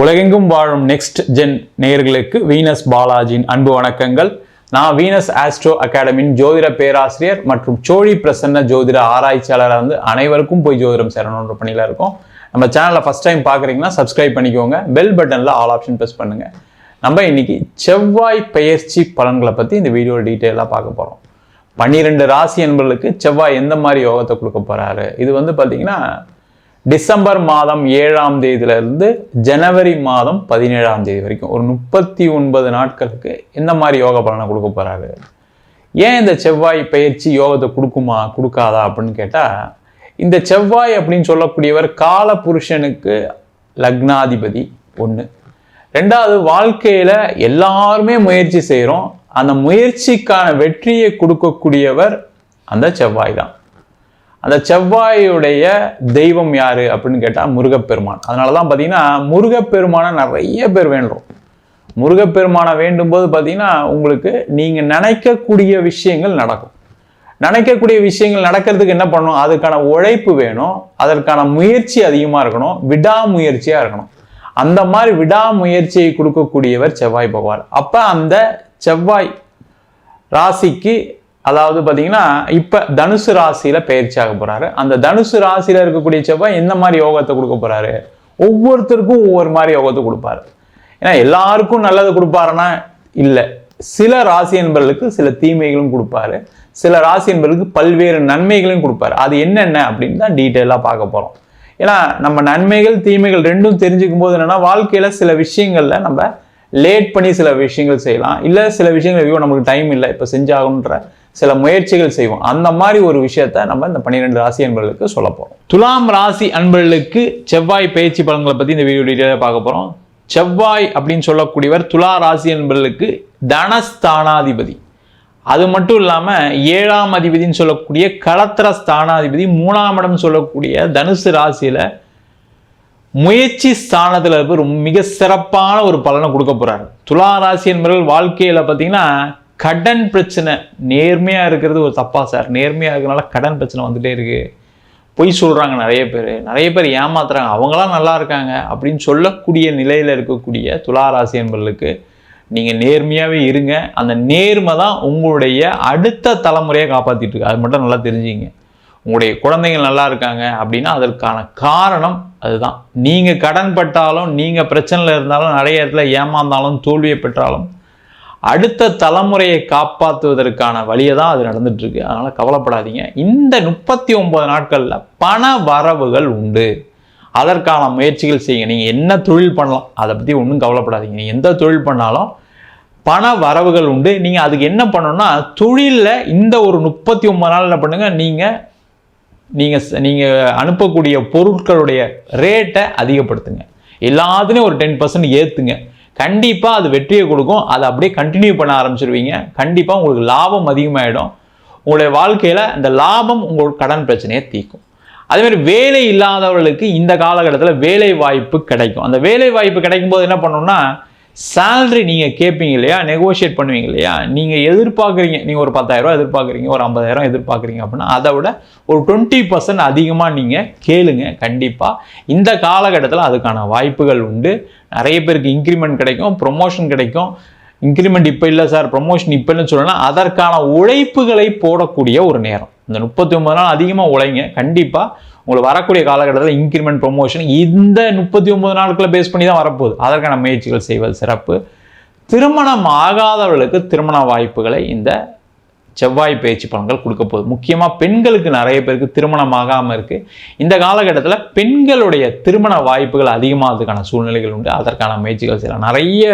உலகெங்கும் வாழும் next gen நேயர்களுக்கு வீனஸ் பாலாஜியின் அன்பு வணக்கங்கள். நான் வீனஸ் ஆஸ்ட்ரோ அகாடமியின் ஜோதிட பேராசிரியர் மற்றும் சோழி பிரசன்ன ஜோதிட ஆராய்ச்சியாளராக வந்து அனைவருக்கும் போய் ஜோதிடம் சேரணுன்ற பணியில் இருக்கோம். நம்ம சேனலில் ஃபஸ்ட் டைம் பார்க்குறீங்கன்னா சப்ஸ்கிரைப் பண்ணிக்கோங்க. பெல் பட்டனில் ஆல் ஆப்ஷன் ப்ரெஸ் பண்ணுங்கள் நம்ம இன்னைக்கு செவ்வாய் பெயர்ச்சி பலன்களை பற்றி இந்த வீடியோ டீட்டெயிலாக பார்க்க போகிறோம் பன்னிரெண்டு ராசி என்பர்களுக்கு செவ்வாய் எந்த மாதிரி யோகத்தை கொடுக்க போகிறாரு இது வந்து பார்த்தீங்கன்னா டிசம்பர் மாதம் ஏழாம் தேதியிலிருந்து ஜனவரி மாதம் பதினேழாம் தேதி வரைக்கும். ஒரு முப்பத்தி ஒன்பது நாட்களுக்கு இந்த மாதிரி யோக பலனை கொடுக்க போகிறாரு ஏன் இந்த செவ்வாய் பயிற்சி யோகத்தை கொடுக்குமா கொடுக்காதா அப்படின்னு கேட்டால் இந்த செவ்வாய் அப்படின்னு சொல்லக்கூடியவர் கால புருஷனுக்கு லக்னாதிபதி ஒன்று ரெண்டாவது வாழ்க்கையில் எல்லாருமே முயற்சி செய்கிறோம் அந்த முயற்சிக்கான வெற்றியை கொடுக்கக்கூடியவர் அந்த செவ்வாய் தான். அந்த செவ்வாயுடைய தெய்வம் யாரு அப்படின்னு கேட்டால் முருகப்பெருமான். அதனால தான் பார்த்தீங்கன்னா முருகப்பெருமானை நிறைய பேர் வேண்டுறோம். முருகப்பெருமானை வேண்டும் போது பார்த்தீங்கன்னா உங்களுக்கு நீங்கள் நினைக்கக்கூடிய விஷயங்கள் நடக்கும். நினைக்கக்கூடிய விஷயங்கள் நடக்கிறதுக்கு என்ன பண்ணணும்? அதுக்கான உழைப்பு வேணும். அதற்கான முயற்சி அதிகமாக இருக்கணும். விடாமுயற்சியாக இருக்கணும். அந்த மாதிரி விடாமுயற்சியை கொடுக்கக்கூடியவர் செவ்வாய் பகவான். அப்போ அந்த செவ்வாய் ராசிக்கு அதாவது பார்த்தீங்கன்னா இப்போ தனுசு ராசியில் பயிற்சி ஆக போகிறாரு அந்த தனுசு ராசியில் இருக்கக்கூடிய செவ்வாய் எந்த மாதிரி யோகத்தை கொடுக்க போகிறாரு ஒவ்வொருத்தருக்கும் ஒவ்வொரு மாதிரி யோகத்தை கொடுப்பாரு. ஏன்னா எல்லாருக்கும் நல்லது கொடுப்பாருன்னா இல்லை. சில ராசி என்பர்களுக்கு சில தீமைகளும் கொடுப்பாரு. சில ராசி என்பர்களுக்கு பல்வேறு நன்மைகளையும் கொடுப்பாரு. அது என்னென்ன அப்படின்னு தான் டீட்டெயிலாக பார்க்க போகிறோம் ஏன்னா நம்ம நன்மைகள் தீமைகள் ரெண்டும் தெரிஞ்சுக்கும் போது என்னென்னா வாழ்க்கையில் சில விஷயங்களில் நம்ம லேட் பண்ணி சில விஷயங்கள் செய்யலாம். இல்லை சில விஷயங்கள் ஐயோ நமக்கு டைம் இல்லை இப்போ செஞ்சாகணுன்ற சில முயற்சிகள் செய்வோம். அந்த மாதிரி ஒரு விஷயத்த நம்ம இந்த பன்னிரெண்டு ராசி அன்பர்களுக்கு சொல்ல போகிறோம் துலாம் ராசி அன்பர்களுக்கு செவ்வாய் பயிற்சி பலன்களை பற்றி இந்த வீடியோ டீட்டெயிலாக பார்க்க போகிறோம் செவ்வாய் அப்படின்னு சொல்லக்கூடியவர் துலா ராசி அன்பர்களுக்கு தனஸ்தானாதிபதி. அது மட்டும் இல்லாமல் ஏழாம் அதிபதினு சொல்லக்கூடிய களத்திர ஸ்தானாதிபதி மூணாம் இடம் சொல்லக்கூடிய தனுசு ராசியில் முயற்சி ஸ்தானத்தில் ரொம்ப மிக சிறப்பான ஒரு பலனை கொடுக்க போகிறார் துலா ராசி என்பவர்கள் வாழ்க்கையில் பார்த்தீங்கன்னா கடன் பிரச்சனை நேர்மையாக இருக்கிறது ஒரு தப்பா சார். நேர்மையாக இருக்கிறனால கடன் பிரச்சனை வந்துட்டே இருக்கு. பொய் சொல்கிறாங்க நிறைய பேர். நிறைய பேர் ஏமாத்துறாங்க. அவங்களாம் நல்லா இருக்காங்க அப்படின்னு சொல்லக்கூடிய நிலையில் இருக்கக்கூடிய துளாராசி என்பவர்களுக்கு நீங்கள் நேர்மையாகவே இருங்க. அந்த நேர்மை தான் உங்களுடைய அடுத்த தலைமுறையை காப்பாற்றிட்டு இருக்கு. அது மட்டும் நல்லா தெரிஞ்சுங்க உங்களுடைய குழந்தைங்க நல்லா இருக்காங்க அப்படின்னா அதற்கான காரணம் அதுதான். நீங்கள் கடன் பட்டாலும் நீங்கள் பிரச்சனையில் இருந்தாலும் நிறைய இடத்துல ஏமாந்தாலும் தோல்வியை பெற்றாலும் அடுத்த தலைமுறையை காப்பாற்றுவதற்கான வழியை தான் அது நடந்துட்டு இருக்கு. அதனால் கவலைப்படாதீங்க. இந்த முப்பத்தி ஒன்பது நாட்களில் பண வரவுகள் உண்டு. அதற்கான முயற்சிகள் செய்யுங்க. நீங்கள் என்ன தொழில் பண்ணலாம் அதை பற்றி ஒன்றும் கவலைப்படாதீங்க. நீங்கள் எந்த தொழில் பண்ணாலும் பண வரவுகள் உண்டு. நீங்கள் அதுக்கு என்ன பண்ணணும்னா தொழிலில் இந்த ஒரு முப்பத்தி ஒன்பது நாள் என்ன பண்ணுங்க நீங்கள் நீங்கள் நீங்கள் அனுப்பக்கூடிய பொருட்களுடைய ரேட்டை அதிகப்படுத்துங்க. எல்லாத்துலேயும் ஒரு டென் பர்சன்ட் ஏற்றுங்க கண்டிப்பாக அது வெற்றியை கொடுக்கும். அதை அப்படியே கண்டினியூ பண்ண ஆரம்பிச்சிருவீங்க. கண்டிப்பாக உங்களுக்கு லாபம் அதிகமாகிடும் உங்களுடைய வாழ்க்கையில் அந்த லாபம் உங்கள் கடன் பிரச்சனையை தீர்க்கும். அதேமாதிரி வேலை இல்லாதவர்களுக்கு இந்த காலகட்டத்தில் வேலை வாய்ப்பு கிடைக்கும். அந்த வேலை வாய்ப்பு கிடைக்கும் போது என்ன பண்ணணும்னா சேலரி நீங்கள் கேட்பீங்க இல்லையா? நெகோஷியேட் பண்ணுவீங்க இல்லையா? நீங்கள் எதிர்பார்க்குறீங்க நீங்கள் ஒரு பத்தாயிரரூவா எதிர்பார்க்குறீங்க ஒரு ஐம்பதாயிரம் எதிர்பார்க்குறீங்க அப்படின்னா அதை விட ஒரு டுவெண்ட்டி பர்சன்ட் அதிகமாக நீங்கள் கேளுங்க கண்டிப்பாக இந்த காலகட்டத்தில் அதுக்கான வாய்ப்புகள் உண்டு. நிறைய பேருக்கு இன்க்ரிமெண்ட் கிடைக்கும் ப்ரொமோஷன் கிடைக்கும். இன்க்ரிமெண்ட் இப்போ இல்லை சார் ப்ரொமோஷன் இப்போ இல்லைன்னு சொல்லலாம். அதற்கான உழைப்புகளை போடக்கூடிய ஒரு நேரம். இந்த முப்பத்தி ஒன்பது நாள் அதிகமாக உழைங்க. கண்டிப்பாக உங்களுக்கு வரக்கூடிய காலகட்டத்தில் இன்க்ரிமெண்ட் ப்ரொமோஷன் இந்த முப்பத்தி ஒன்பது நாட்களை பேஸ் பண்ணி தான் வரப்போகுது. அதற்கான முயற்சிகள் செய்வது சிறப்பு. திருமணம் ஆகாதவர்களுக்கு திருமண வாய்ப்புகளை இந்த செவ்வாய் பயிற்சி பலன்கள் கொடுக்க போகுது. முக்கியமாக பெண்களுக்கு நிறைய பேருக்கு திருமணம் ஆகாமல் இருக்குது இந்த காலகட்டத்தில் பெண்களுடைய திருமண வாய்ப்புகள் அதிகமாகிறதுக்கான சூழ்நிலைகள் உண்டு. அதற்கான முயற்சிகள் செய்யலாம். நிறைய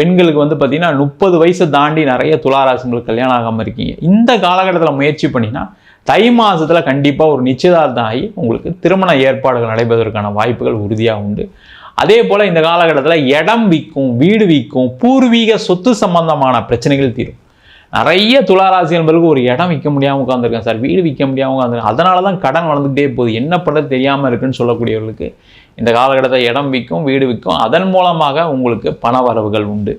பெண்களுக்கு வந்து பார்த்தீங்கன்னா முப்பது வயசை தாண்டி நிறைய துளாராசிங்களுக்கு கல்யாணம் ஆகாமல் இருக்கீங்க. இந்த காலகட்டத்தில் முயற்சி பண்ணினா தை மாதத்தில் கண்டிப்பாக ஒரு நிச்சயதார்த்தம் ஆகி உங்களுக்கு திருமண ஏற்பாடுகள் நடைபெறுவதற்கான வாய்ப்புகள் உறுதியாக உண்டு. அதே போல் இந்த காலகட்டத்தில் இடம் விற்கும் வீடு விற்கும் பூர்வீக சொத்து சம்பந்தமான பிரச்சனைகள் தீரும். நிறைய துளாராசி என்பதற்கு ஒரு இடம் விற்க முடியாமல் உட்காந்துருக்கேன் சார். வீடு விற்க முடியாமல் உட்காந்துருக்கேன் அதனால தான் கடன் வளர்ந்துகிட்டே போகுது. என்ன பண்ணுறது தெரியாமல் இருக்குன்னு சொல்லக்கூடியவர்களுக்கு இந்த காலகட்டத்தில் இடம் விற்கும் வீடு விற்கும். அதன் மூலமாக உங்களுக்கு பண வரவுகள் உண்டு.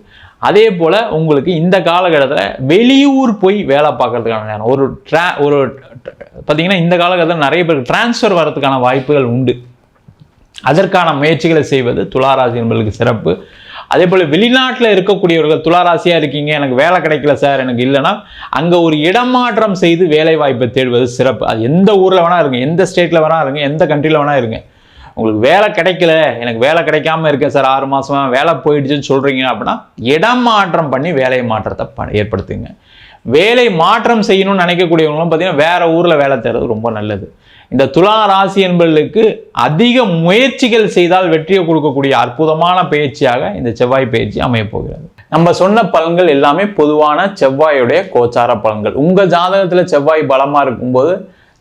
அதே போல் உங்களுக்கு இந்த காலகட்டத்தில் வெளியூர் போய் வேலை பார்க்கறதுக்கான நேரம். ஒரு ட்ரா ஒரு பார்த்திங்கன்னா இந்த காலகட்டத்தில் நிறைய பேருக்கு டிரான்ஸ்ஃபர் வரதுக்கான வாய்ப்புகள் உண்டு. அதற்கான முயற்சிகளை செய்வது துளாராசி என்பதற்கு சிறப்பு. அதே போல் வெளிநாட்டில் இருக்கக்கூடியவர்கள் துளாராசியாக இருக்கீங்க எனக்கு வேலை கிடைக்கல சார் எனக்கு இல்லைன்னா அங்கே ஒரு இடமாற்றம் செய்து வேலை வாய்ப்பை தேடுவது சிறப்பு. அது எந்த ஊரில் வேணா இருங்க எந்த ஸ்டேட்டில் வேணா இருங்க எந்த கண்ட்ரியில் வேணா இருங்க. உங்களுக்கு வேலை கிடைக்கல எனக்கு வேலை கிடைக்காம இருக்கேன் சார் ஆறு மாதமாக வேலை போயிடுச்சுன்னு சொல்கிறீங்க அப்படின்னா இடமாற்றம் பண்ணி வேலை மாற்றத்தை ப- ஏற்படுத்துங்க. வேலை மாற்றம் செய்யணும்னு நினைக்கக்கூடியவங்களும் பார்த்தீங்கன்னா வேற ஊரில் வேலை தேடுறது ரொம்ப நல்லது. இந்த துலா ராசி என்பவர்களுக்கு அதிக முயற்சிகள் செய்தால் வெற்றியை கொடுக்கக்கூடிய அற்புதமான பயிற்சியாக இந்த செவ்வாய் பயிற்சி அமையப் போகிறது. நம்ம சொன்ன பலன்கள் எல்லாமே பொதுவான செவ்வாயுடைய கோச்சார பலன்கள். உங்கள் ஜாதகத்தில் செவ்வாய் பலமாக இருக்கும்போது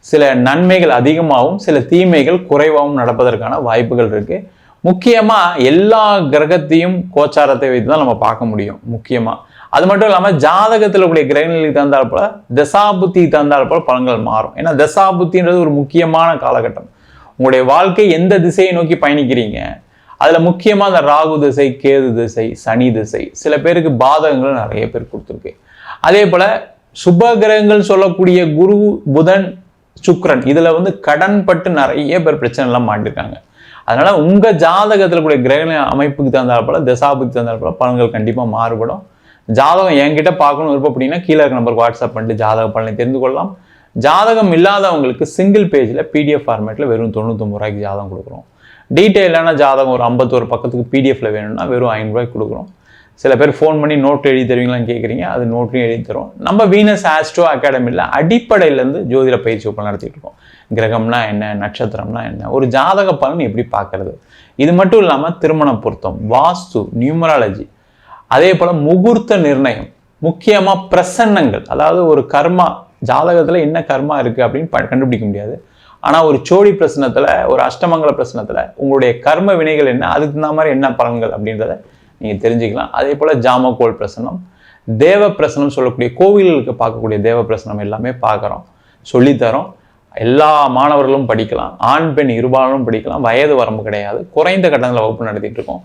சில நன்மைகள் அதிகமாகவும் சில தீமைகள் குறைவாகவும் நடப்பதற்கான வாய்ப்புகள் இருக்குது முக்கியமாக எல்லா கிரகத்தையும் கோச்சாரத்தை வைத்து தான் நம்ம பார்க்க முடியும் முக்கியமாக அது மட்டும் இல்லாமல் ஜாதகத்தில் கூடிய கிரகநிலைக்கு தந்தால் போல தசாபுத்தி தந்தால் போல பலன்கள் மாறும். ஏன்னா தசாபுத்தின்றது ஒரு முக்கியமான காலகட்டம். உங்களுடைய வாழ்க்கை எந்த திசையை நோக்கி பயணிக்கிறீங்க? அதில் முக்கியமாக அந்த ராகு திசை கேது திசை சனி திசை சில பேருக்கு பாதகங்கள் நிறைய பேர் கொடுத்துருக்கு. அதே போல் சுப கிரகங்கள் சொல்லக்கூடிய குரு புதன் சுக்ரன் இதில் வந்து கடன் பட்டு நிறைய பேர் பிரச்சனைலாம் மாட்டிருக்காங்க. அதனால் உங்கள் ஜாதகத்தில் கூடிய கிரக அமைப்புக்கு தந்தால் போல் தசாபுக்கு தந்தால் போல பலன்கள் கண்டிப்பாக மாறுபடும். ஜாதகம் என்கிட்ட பார்க்கணும் விருப்பம் அப்படின்னா கீழே இருக்க நம்பருக்கு வாட்ஸ்அப் பண்ணிட்டு ஜாதக பலனை தெரிந்து கொள்ளலாம். ஜாதகம் இல்லாதவங்களுக்கு சிங்கிள் பேஜில் பிடிஎஃப் ஃபார்மேட்டில் வெறும் தொண்ணூத்தொம்பது ரூபாய்க்கு ஜாதகம் கொடுக்குறோம். டீட்டெயிலான ஜாதகம் ஒரு ஐம்பத்தோரு பக்கத்துக்கு பிடிஎஃப்ல வேணும்னா வெறும் ஐநூறுரூவாய்க்கு கொடுக்குறோம். சில பேர் ஃபோன் பண்ணி நோட் எழுதி தருவீங்களான்னு கேட்குறீங்க அது நோட்லையும் எழுதி தரும் நம்ம வீனஸ் ஆஸ்ட்ரோ அகாடமியில் அடிப்படையிலேருந்து ஜோதிட பயிற்சி வகுப்பு நடத்திட்டு இருக்கோம். கிரகம்னா என்ன நட்சத்திரம்னா என்ன ஒரு ஜாதக பலன் எப்படி பார்க்கறது? இது மட்டும் இல்லாமல் திருமண பொருத்தம் வாஸ்து நியூமராலஜி அதே போல் முகூர்த்த நிர்ணயம் முக்கியமாக பிரசன்னங்கள். அதாவது ஒரு கர்மா ஜாதகத்தில் என்ன கர்மா இருக்குது அப்படின்னு ப- கண்டுபிடிக்க முடியாது. ஆனால் ஒரு சோழி பிரசனத்தில் ஒரு அஷ்டமங்கல பிரசனத்தில் உங்களுடைய கர்ம வினைகள் என்ன அதுக்கு தகுந்த மாதிரி என்ன பலன்கள் அப்படின்றத நீங்கள் தெரிஞ்சுக்கலாம். அதே போல் ஜாமக்கோள் பிரசனம் தேவ பிரசனம் சொல்லக்கூடிய கோவில்களுக்கு பார்க்கக்கூடிய தேவ பிரசனம் எல்லாமே பார்க்குறோம். சொல்லித்தரோம். எல்லா மாணவர்களும் படிக்கலாம். ஆண் பெண் இருபாலும் படிக்கலாம். வயது வரம்பு கிடையாது. குறைந்த கட்டணத்தில் வகுப்பு நடத்திட்டு இருக்கோம்.